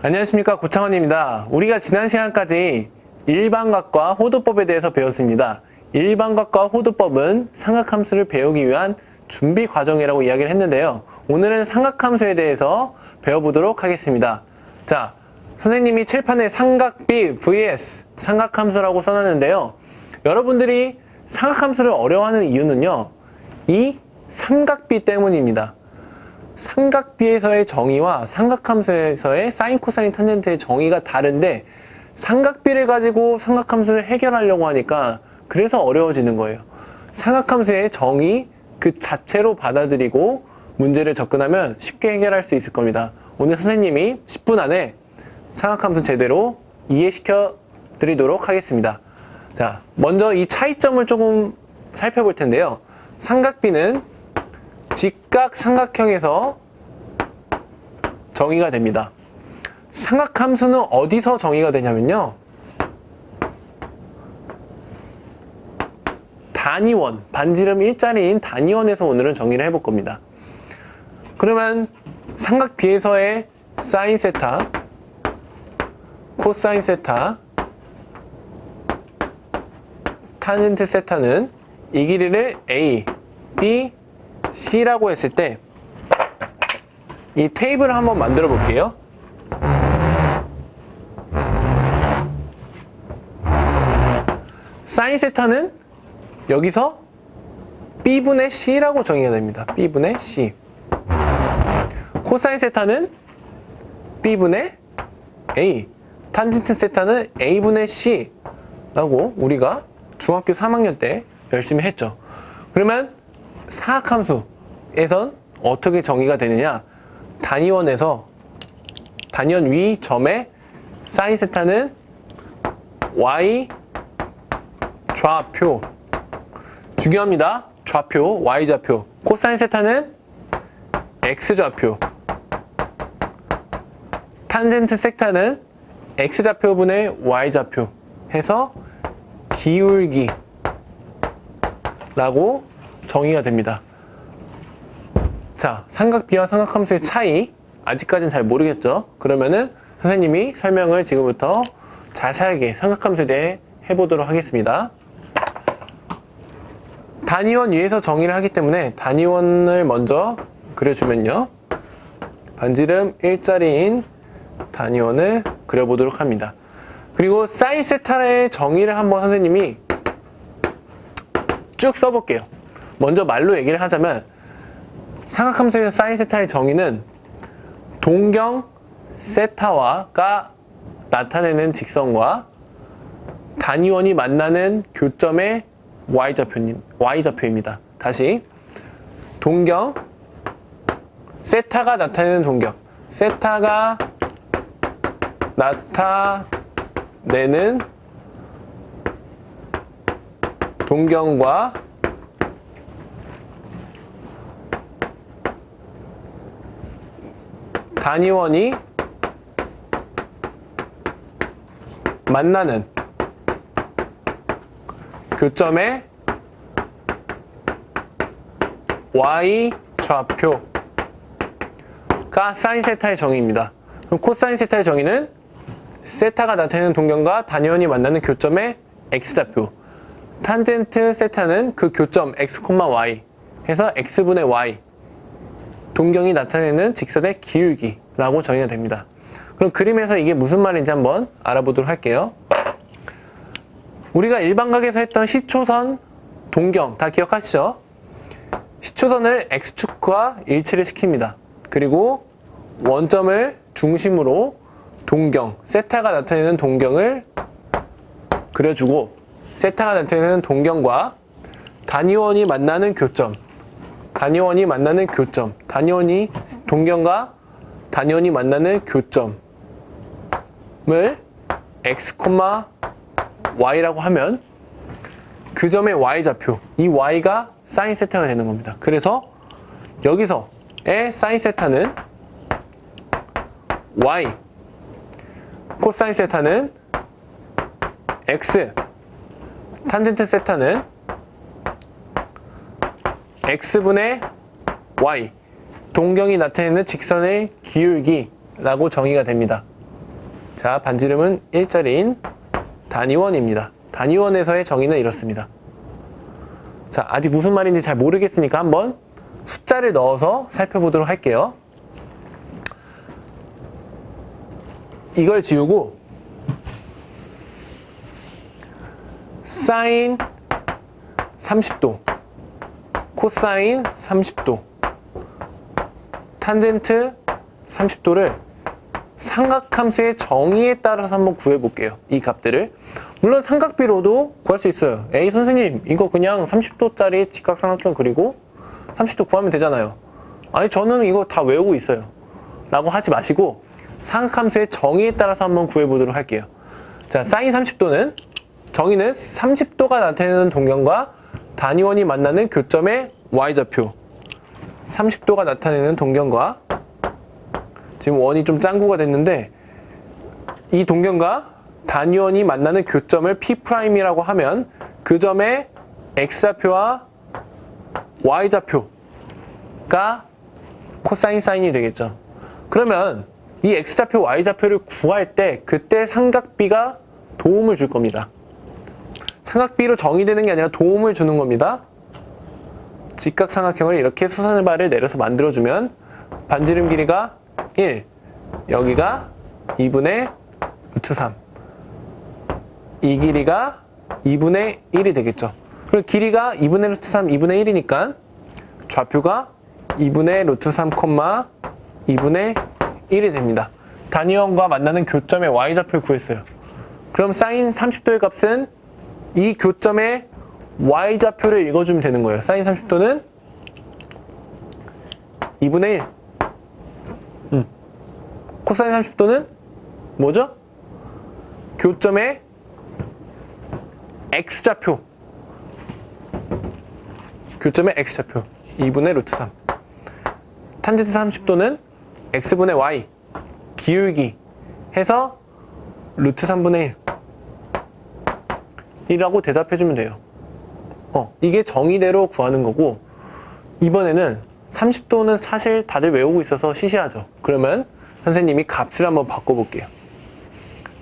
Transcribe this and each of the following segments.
안녕하십니까 고창원입니다. 우리가 지난 시간까지 일반각과 호도법에 대해서 배웠습니다. 일반각과 호도법은 삼각함수를 배우기 위한 준비 과정이라고 이야기를 했는데요. 오늘은 삼각함수에 대해서 배워보도록 하겠습니다. 자, 선생님이 칠판에 삼각비 vs 삼각함수라고 써놨는데요. 여러분들이 삼각함수를 어려워하는 이유는요. 이 삼각비 때문입니다. 삼각비에서의 정의와 삼각함수에서의 사인, 코사인, 탄젠트의 정의가 다른데 삼각비를 가지고 삼각함수를 해결하려고 하니까 그래서 어려워지는 거예요. 삼각함수의 정의 그 자체로 받아들이고 문제를 접근하면 쉽게 해결할 수 있을 겁니다. 오늘 선생님이 10분 안에 삼각함수 제대로 이해시켜 드리도록 하겠습니다. 자, 먼저 이 차이점을 조금 살펴볼 텐데요. 삼각비는 직각 삼각형에서 정의가 됩니다. 삼각함수는 어디서 정의가 되냐면요. 단위원, 반지름 일자리인 단위원에서 오늘은 정의를 해볼 겁니다. 그러면 삼각 비에서의 사인 세타, 코사인 세타, 타젠트 세타는 이 길이를 A, B, C라고 했을 때 이 테이블을 한번 만들어 볼게요. 사인 세타는 여기서 B분의 C라고 정의가 됩니다. B분의 C. 코사인 세타는 B분의 A. 탄젠트 세타는 A분의 C라고 우리가 중학교 3학년 때 열심히 했죠. 그러면 사각함수에선 어떻게 정의가 되느냐? 단위원에서 단위원 위 점에 사인 세타는 y 좌표 중요합니다. 좌표 y 좌표 코사인 세타는 x 좌표 탄젠트 세타는 x 좌표분의 y 좌표 해서 기울기 라고 정의가 됩니다. 자, 삼각비와 삼각함수의 차이 아직까지는 잘 모르겠죠? 그러면은 선생님이 설명을 지금부터 자세하게 삼각함수에 대해 해보도록 하겠습니다. 단위원 위에서 정의를 하기 때문에 단위원을 먼저 그려주면요. 반지름 일자리인 단위원을 그려보도록 합니다. 그리고 사인 세타의 정의를 한번 선생님이 쭉 써볼게요. 먼저 말로 얘기를 하자면 삼각함수에서 사인 세타의 정의는 동경 세타와가 나타내는 직선과 단위원이 만나는 교점의 y좌표님, y좌표입니다. 다시 동경 세타가 나타내는 동경 세타가 나타내는 동경과 단위원이 만나는 교점의 y 좌표가 사인 세타의 정의입니다. 그럼 코사인 세타의 정의는 세타가 나타내는 동경과 단위원이 만나는 교점의 x좌표 탄젠트 세타는 그 교점 x, y 해서 x분의 y 동경이 나타내는 직선의 기울기라고 정의가 됩니다. 그럼 그림에서 이게 무슨 말인지 한번 알아보도록 할게요. 우리가 일반각에서 했던 시초선, 동경 다 기억하시죠? 시초선을 x축과 일치를 시킵니다. 그리고 원점을 중심으로 동경, 세타가 나타내는 동경을 그려주고 세타가 나타내는 동경과 단위원이 만나는 교점, 단위원이 만나는 교점, 단위원이 동경과 단위원이 만나는 교점을 x, y라고 하면 그 점의 y좌표, 이 y가 사인 세타가 되는 겁니다. 그래서 여기서의 사인 세타는 y, 코사인 세타는 x, 탄젠트 세타는 x분의 y 동경이 나타내는 직선의 기울기라고 정의가 됩니다. 자, 반지름은 일자리인 단위원입니다. 단위원에서의 정의는 이렇습니다. 자, 아직 무슨 말인지 잘 모르겠으니까 한번 숫자를 넣어서 살펴보도록 할게요. 이걸 지우고 사인 30도, 코사인 30도, 탄젠트 30도를 삼각함수의 정의에 따라서 한번 구해볼게요. 이 값들을. 물론 삼각비로도 구할 수 있어요. 에이 선생님 이거 그냥 30도짜리 직각삼각형 그리고 30도 구하면 되잖아요. 아니 저는 이거 다 외우고 있어요. 라고 하지 마시고 삼각함수의 정의에 따라서 한번 구해보도록 할게요. 자, 사인 30도는 정의는 30도가 나타내는 동경과 단위원이 만나는 교점의 y좌표 30도가 나타내는 동경과 지금 원이 좀 짱구가 됐는데 이 동경과 단위원이 만나는 교점을 P'이라고 하면 그 점의 X좌표와 Y좌표가 코사인 사인이 되겠죠. 그러면 이 X좌표, Y좌표를 구할 때 그때 삼각비가 도움을 줄 겁니다. 삼각비로 정의되는 게 아니라 도움을 주는 겁니다. 직각삼각형을 이렇게 수선발을 내려서 만들어주면 반지름 길이가 1, 여기가 2분의 루트 3. 이 길이가 2분의 1이 되겠죠. 그리고 길이가 2분의 루트 3, 2분의 1이니까 좌표가 2분의 루트 3, 2분의 1이 됩니다. 단위원과 만나는 교점의 y좌표를 구했어요. 그럼 사인 30도의 값은 이 교점의 y좌표를 읽어주면 되는 거예요. 사인 30도는 2분의 1. 음. 코사인 30도는 뭐죠? 교점의 x좌표. 교점의 x좌표. 2분의 루트 3. 탄젠트 30도는 x분의 y. 기울기 해서 루트 3분의 1. 이라고 대답해주면 돼요. 어, 이게 정의대로 구하는 거고, 이번에는 30도는 사실 다들 외우고 있어서 시시하죠. 그러면 선생님이 값을 한번 바꿔볼게요.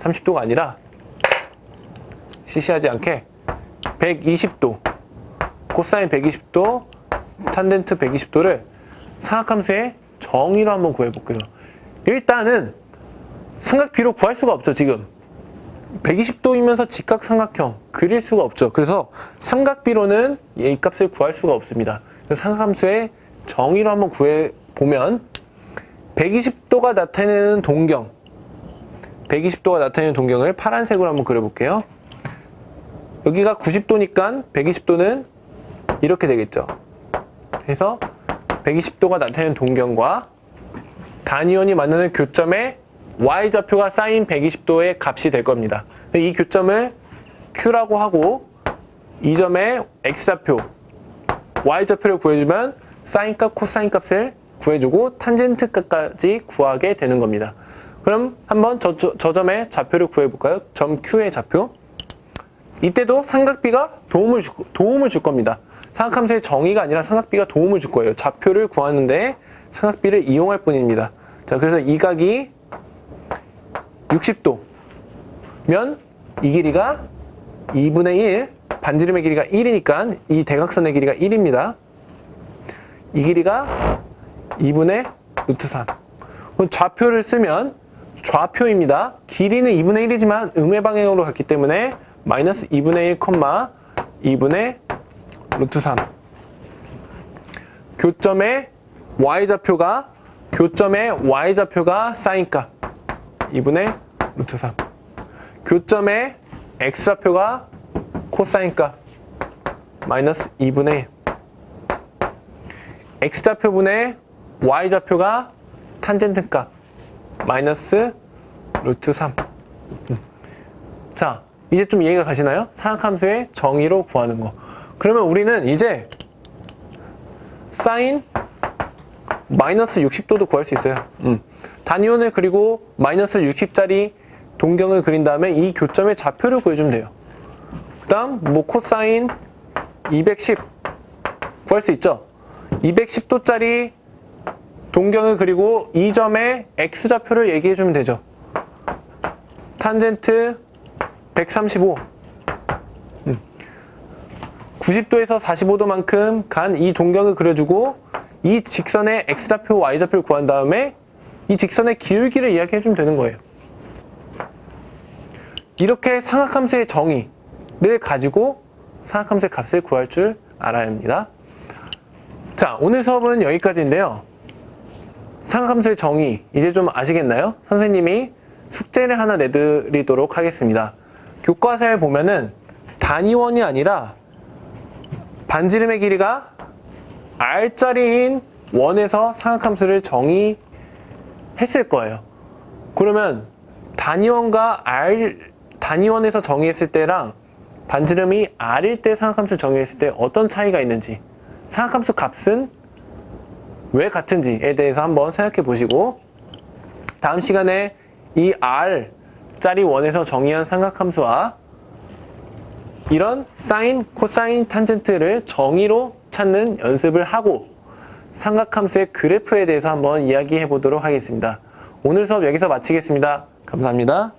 30도가 아니라, 시시하지 않게, 120도, 코사인 120도, 탄젠트 120도를 삼각함수의 정의로 한번 구해볼게요. 일단은 삼각비로 구할 수가 없죠, 지금. 120도이면서 직각삼각형 그릴 수가 없죠. 그래서 삼각비로는 이 값을 구할 수가 없습니다. 삼각함수의 정의로 한번 구해 보면 120도가 나타내는 동경 120도가 나타내는 동경을 파란색으로 한번 그려볼게요. 여기가 90도니까 120도는 이렇게 되겠죠. 그래서 120도가 나타내는 동경과 단위원이 만나는 교점의 y좌표가 사인 120도의 값이 될 겁니다. 이 교점을 q라고 하고 이 점의 x좌표, y좌표를 구해주면 사인 값, 코사인 값을 구해주고 탄젠트 값까지 구하게 되는 겁니다. 그럼 한번 저, 저, 저 점의 좌표를 구해볼까요? 점 q의 좌표. 이때도 삼각비가 도움을 줄, 도움을 줄 겁니다. 삼각함수의 정의가 아니라 삼각비가 도움을 줄 거예요. 좌표를 구하는데 삼각비를 이용할 뿐입니다. 자, 그래서 이 각이 60도면 이 길이가 2분의 1, 반지름의 길이가 1이니까 이 대각선의 길이가 1입니다. 이 길이가 2분의 루트 3. 그럼 좌표를 쓰면 좌표입니다. 길이는 2분의 1이지만 음의 방향으로 갔기 때문에 마이너스 2분의 1, 2분의 루트 3. 교점의 y좌표가 교점의 y좌표가 사인값 2분의 루트 3 교점의 x좌표가 코사인값 마이너스 2분의 1 x좌표분의 y좌표가 탄젠트값 마이너스 루트 3 음. 자, 이제 좀 이해가 가시나요? 사각함수의 정의로 구하는 거. 그러면 우리는 이제 사인 마이너스 60도도 구할 수 있어요. 음. 단위원을 그리고 마이너스 60짜리 동경을 그린 다음에 이 교점의 좌표를 구해주면 돼요. 그 다음 뭐 코사인 210 구할 수 있죠. 210도짜리 동경을 그리고 이 점의 x좌표를 얘기해주면 되죠. 탄젠트 135 90도에서 45도만큼 간 이 동경을 그려주고 이 직선의 x좌표, y좌표를 구한 다음에 이 직선의 기울기를 이야기해 주면 되는 거예요. 이렇게 상학함수의 정의를 가지고 상학함수의 값을 구할 줄 알아야 합니다. 자, 오늘 수업은 여기까지인데요. 상학함수의 정의 이제 좀 아시겠나요? 선생님이 숙제를 하나 내드리도록 하겠습니다. 교과서에 보면은 단위원이 아니라 반지름의 길이가 r짜리인 원에서 상학함수를 정의 했을 거예요. 그러면 단위원과 r 단위원에서 정의했을 때랑 반지름이 r일 때 상학함수 정의했을 때 어떤 차이가 있는지 상학함수 값은 왜 같은지에 대해서 한번 생각해 보시고 다음 시간에 이 r 짜리 원에서 정의한 삼각함수와 이런 사인, 코사인, 탄젠트를 정의로 찾는 연습을 하고 삼각함수의 그래프에 대해서 한번 이야기해 보도록 하겠습니다. 오늘 수업 여기서 마치겠습니다. 감사합니다.